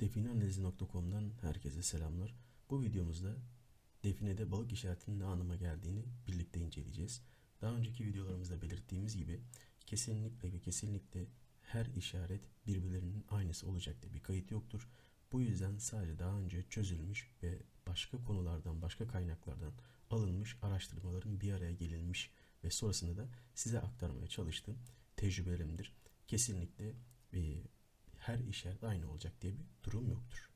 Defineanalizi.com'dan herkese selamlar. Bu videomuzda definede balık işaretinin ne anlama geldiğini birlikte inceleyeceğiz. Daha önceki videolarımızda belirttiğimiz gibi kesinlikle ve kesinlikle her işaret birbirlerinin aynısı olacak diye bir kayıt yoktur. Bu yüzden sadece daha önce çözülmüş ve başka konulardan, başka kaynaklardan alınmış araştırmaların bir araya gelinmiş ve sonrasında da size aktarmaya çalıştığım tecrübelerimdir. Kesinlikle e, her işaret aynı olacak diye bir durum yoktur.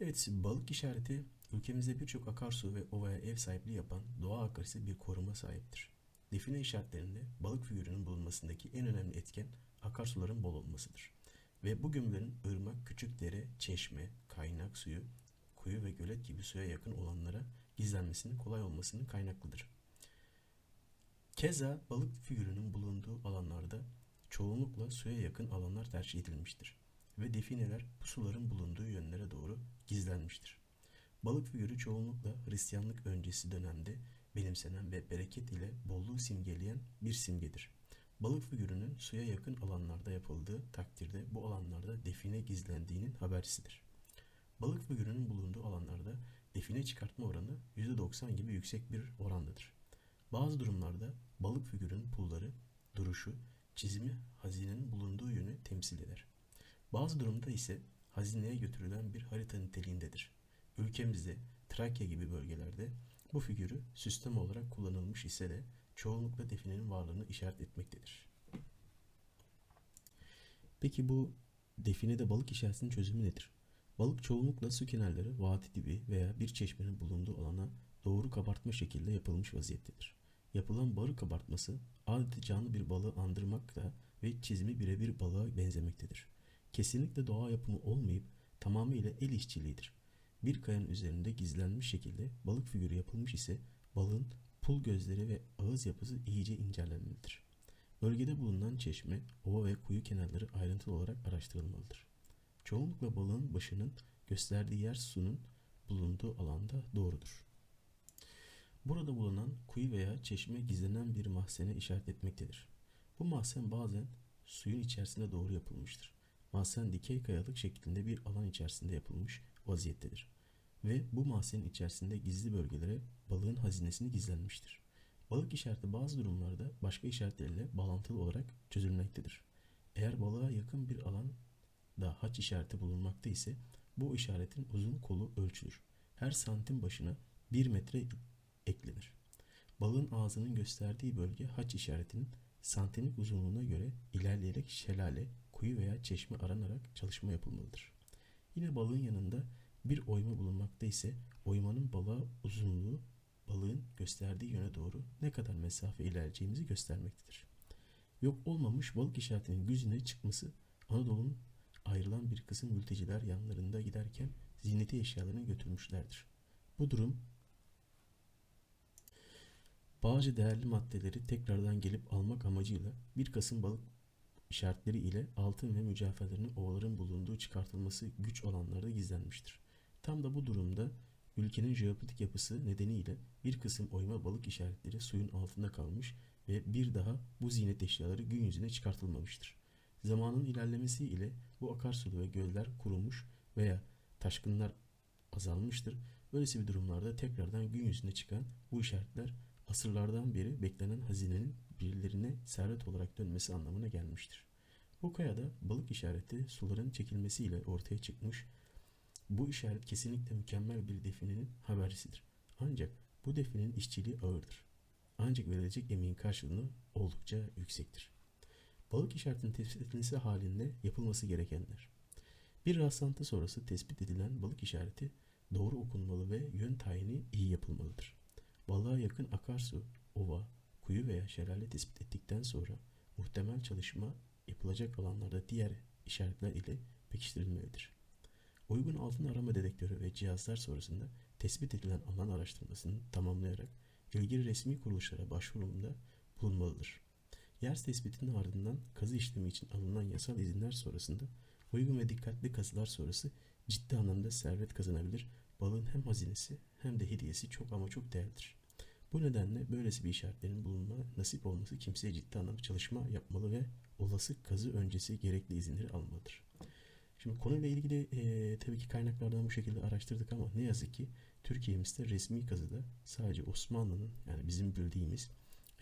Evet, balık işareti ülkemizde birçok akarsu ve ovaya ev sahipliği yapan doğa akarısı bir koruma sahiptir. Define işaretlerinde balık figürünün bulunmasındaki en önemli etken akarsuların bol olmasıdır. Ve bu gömülerin ırmak, küçük dere, çeşme, kaynak suyu, kuyu ve gölet gibi suya yakın olanlara gizlenmesinin kolay olmasının kaynaklıdır. Keza balık figürünün bulunduğu alanlarda çoğunlukla suya yakın alanlar tercih edilmiştir ve defineler bu suların bulunduğu yönlere doğru gizlenmiştir. Balık figürü çoğunlukla Hristiyanlık öncesi dönemde benimsenen ve bereket ile bolluğu simgeleyen bir simgedir. Balık figürünün suya yakın alanlarda yapıldığı takdirde bu alanlarda define gizlendiğinin habercisidir. Balık figürünün bulunduğu alanlarda define çıkartma oranı %90 gibi yüksek bir orandadır. Bazı durumlarda balık figürünün pulları, duruşu, çizimi hazinenin bulunduğu yönü temsil eder. Bazı durumda ise hazineye götürülen bir harita niteliğindedir. Ülkemizde Trakya gibi bölgelerde bu figürü süsleme olarak kullanılmış ise de çoğunlukla definenin varlığını işaret etmektedir. Peki bu definede balık işaretinin çözümü nedir? Balık çoğunlukla su kenarları, vadi dibi veya bir çeşmenin bulunduğu alana doğru kabartma şekilde yapılmış vaziyettedir. Yapılan barı kabartması adeta canlı bir balığı andırmakta ve çizimi birebir balığa benzemektedir. Kesinlikle doğa yapımı olmayıp tamamıyla el işçiliğidir. Bir kayanın üzerinde gizlenmiş şekilde balık figürü yapılmış ise balığın pul gözleri ve ağız yapısı iyice incelenmelidir. Bölgede bulunan çeşme, ova ve kuyu kenarları ayrıntılı olarak araştırılmalıdır. Çoğunlukla balığın başının gösterdiği yer sunun bulunduğu alanda doğrudur. Burada bulunan kuyu veya çeşme gizlenen bir mahzene işaret etmektedir. Bu mahzen bazen suyun içerisine doğru yapılmıştır. Mahzen dikey kayalık şeklinde bir alan içerisinde yapılmış vaziyettedir. Ve bu mahzenin içerisinde gizli bölgelere balığın hazinesini gizlenmiştir. Balık işareti bazı durumlarda başka işaretlerle bağlantılı olarak çözülmektedir. Eğer balığa yakın bir alanda haç işareti bulunmakta ise bu işaretin uzun kolu ölçülür. Her santim başına 1 metre eklenir. Balığın ağzının gösterdiği bölge haç işaretinin santimlik uzunluğuna göre ilerleyerek şelale, kuyu veya çeşme aranarak çalışma yapılmalıdır. Yine balığın yanında bir oyma bulunmakta ise oymanın balığa uzunluğu balığın gösterdiği yöne doğru ne kadar mesafe ilerleyeceğimizi göstermektedir. Yok olmamış balık işaretinin güzine çıkması Anadolu'nun ayrılan bir kısım mülteciler yanlarında giderken ziyneti eşyalarını götürmüşlerdir. Bu durum bazı değerli maddeleri tekrardan gelip almak amacıyla bir Kasım balık işaretleri ile altın ve mücevherlerin ovaların bulunduğu çıkartılması güç alanlarda gizlenmiştir. Tam da bu durumda ülkenin jeopolitik yapısı nedeniyle bir kısım oyma balık işaretleri suyun altında kalmış ve bir daha bu ziynet eşyaları gün yüzüne çıkartılmamıştır. Zamanın ilerlemesi ile bu akarsu ve göller kurumuş veya taşkınlar azalmıştır. Böylesi bir durumlarda tekrardan gün yüzüne çıkan bu işaretler asırlardan beri beklenen hazinenin birilerine servet olarak dönmesi anlamına gelmiştir. Bu kayada balık işareti suların çekilmesiyle ortaya çıkmış. Bu işaret kesinlikle mükemmel bir definenin habercisidir. Ancak bu definenin işçiliği ağırdır. Ancak verilecek emeğin karşılığını oldukça yüksektir. Balık işaretinin tespit edilmesi halinde yapılması gerekenler. Bir rastlantı sonrası tespit edilen balık işareti doğru okunmalı ve yön tayini iyi yapılmalıdır. Balığa yakın akarsu, ova, kuyu veya şelale tespit ettikten sonra muhtemel çalışma yapılacak alanlarda diğer işaretler ile pekiştirilmelidir. Uygun altın arama dedektörü ve cihazlar sonrasında tespit edilen alan araştırmasını tamamlayarak ilgili resmi kuruluşlara başvurumda bulunmalıdır. Yer tespitinin ardından kazı işlemi için alınan yasal izinler sonrasında uygun ve dikkatli kazılar sonrası ciddi anlamda servet kazanabilir, balığın hem hazinesi hem de hediyesi çok ama çok değerlidir. Bu nedenle böylesi bir işaretlerin bulunma nasip olması kimseye ciddi anlamda çalışma yapmalı ve olası kazı öncesi gerekli izinleri almalıdır. Şimdi konuyla ilgili e, tabii ki kaynaklardan bu şekilde araştırdık ama ne yazık ki Türkiye'mizde resmi kazıda sadece Osmanlı'nın yani bizim bildiğimiz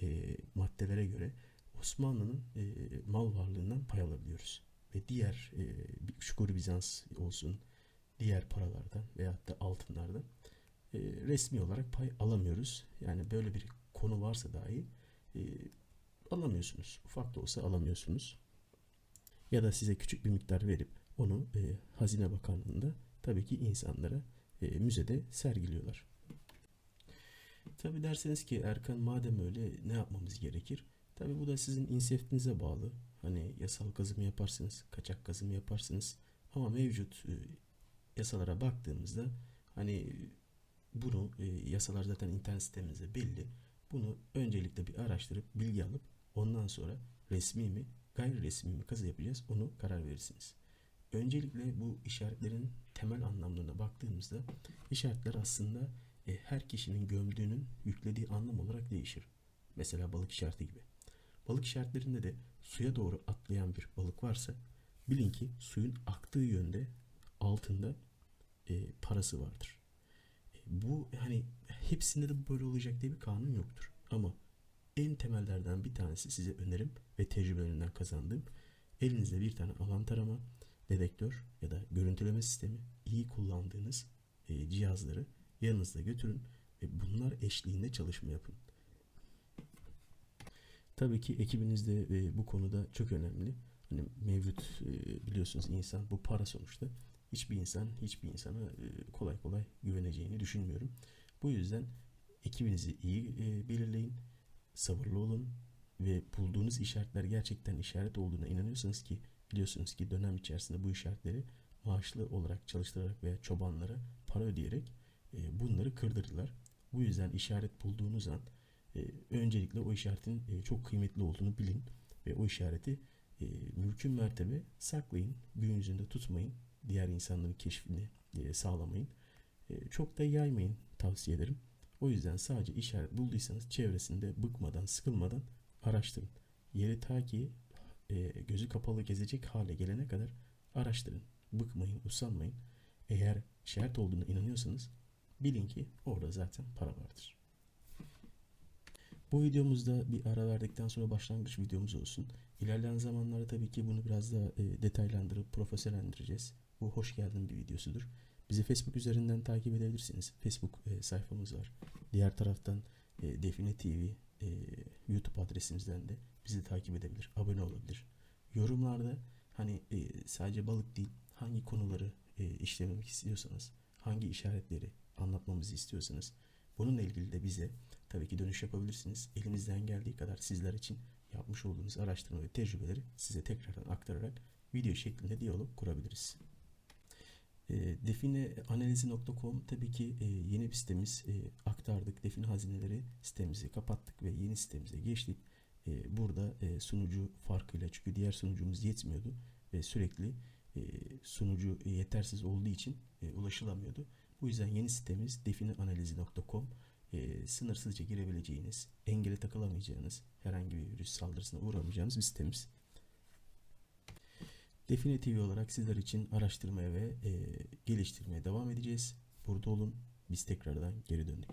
e, maddelere göre Osmanlı'nın e, mal varlığından pay alabiliyoruz. Ve diğer e, Şukuri Bizans olsun diğer paralardan veyahut da altınlardan e, resmi olarak pay alamıyoruz. Yani böyle bir konu varsa dahi e, alamıyorsunuz. Ufak da olsa alamıyorsunuz. Ya da size küçük bir miktar verip onu e, Hazine Bakanlığı'nda tabii ki insanlara e, müzede sergiliyorlar. Tabii derseniz ki Erkan madem öyle ne yapmamız gerekir? Tabii bu da sizin inisiyatifinize bağlı. Hani yasal kazım yaparsınız, kaçak kazım yaparsınız. Ama mevcut e, yasalara baktığımızda hani bunu e, yasalar zaten internet sitemizde belli. Bunu öncelikle bir araştırıp bilgi alıp ondan sonra resmi mi gayri resmi mi kazı yapacağız onu karar verirsiniz. Öncelikle bu işaretlerin temel anlamlarına baktığımızda işaretler aslında e, her kişinin gömdüğünün yüklediği anlam olarak değişir. Mesela balık işareti gibi. Balık işaretlerinde de suya doğru atlayan bir balık varsa bilin ki suyun aktığı yönde altında e, parası vardır. Bu hani hepsinde de böyle olacak diye bir kanun yoktur. Ama en temellerden bir tanesi size önerim ve tecrübelerinden kazandığım elinizde bir tane alan tarama, dedektör ya da görüntüleme sistemi iyi kullandığınız e, cihazları yanınızda götürün ve bunlar eşliğinde çalışma yapın. Tabii ki ekibinizde e, bu konuda çok önemli. Hani mevcut e, biliyorsunuz insan bu para sonuçta. Hiçbir insan hiçbir insana e, kolay kolay güveneceğini düşünmüyorum. Bu yüzden ekibinizi iyi e, belirleyin, sabırlı olun ve bulduğunuz işaretler gerçekten işaret olduğuna inanıyorsanız ki biliyorsunuz ki dönem içerisinde bu işaretleri maaşlı olarak çalıştırarak veya çobanlara para ödeyerek e, bunları kırdırdılar. Bu yüzden işaret bulduğunuz an öncelikle o işaretin çok kıymetli olduğunu bilin ve o işareti mümkün mertebe saklayın, gün yüzünde tutmayın, diğer insanların keşfini e, sağlamayın. E, çok da yaymayın tavsiye ederim. O yüzden sadece işaret bulduysanız çevresinde bıkmadan, sıkılmadan araştırın. Yeri ta ki e, gözü kapalı gezecek hale gelene kadar araştırın. Bıkmayın, usanmayın. Eğer işaret olduğuna inanıyorsanız bilin ki orada zaten para vardır. Bu videomuzda bir ara verdikten sonra başlangıç videomuz olsun. İlerleyen zamanlarda tabii ki bunu biraz daha detaylandırıp profesyonellendireceğiz. Bu hoş geldin bir videosudur. Bizi Facebook üzerinden takip edebilirsiniz. Facebook e, sayfamız var. Diğer taraftan e, Define TV e, YouTube adresimizden de bizi takip edebilir, abone olabilir. Yorumlarda hani e, sadece balık değil, hangi konuları e, işlemek istiyorsanız, hangi işaretleri anlatmamızı istiyorsanız bununla ilgili de bize tabii ki dönüş yapabilirsiniz. Elimizden geldiği kadar sizler için yapmış olduğumuz araştırma ve tecrübeleri size tekrardan aktararak video şeklinde diyalog kurabiliriz. E, defineanalizi.com tabii ki e, yeni bir sitemiz e, aktardık. Define hazineleri sitemizi kapattık ve yeni sitemize geçtik. E, burada sunucu farkıyla çünkü diğer sunucumuz yetmiyordu ve sürekli sunucu yetersiz olduğu için ulaşılamıyordu. Bu yüzden yeni sitemiz defineanalizi.com sınırsızca girebileceğiniz, engele takılamayacağınız, herhangi bir virüs saldırısına uğramayacağınız bir sitemiz. Define TV olarak sizler için araştırmaya ve e, geliştirmeye devam edeceğiz. Burada olun. Biz tekrardan geri döndük.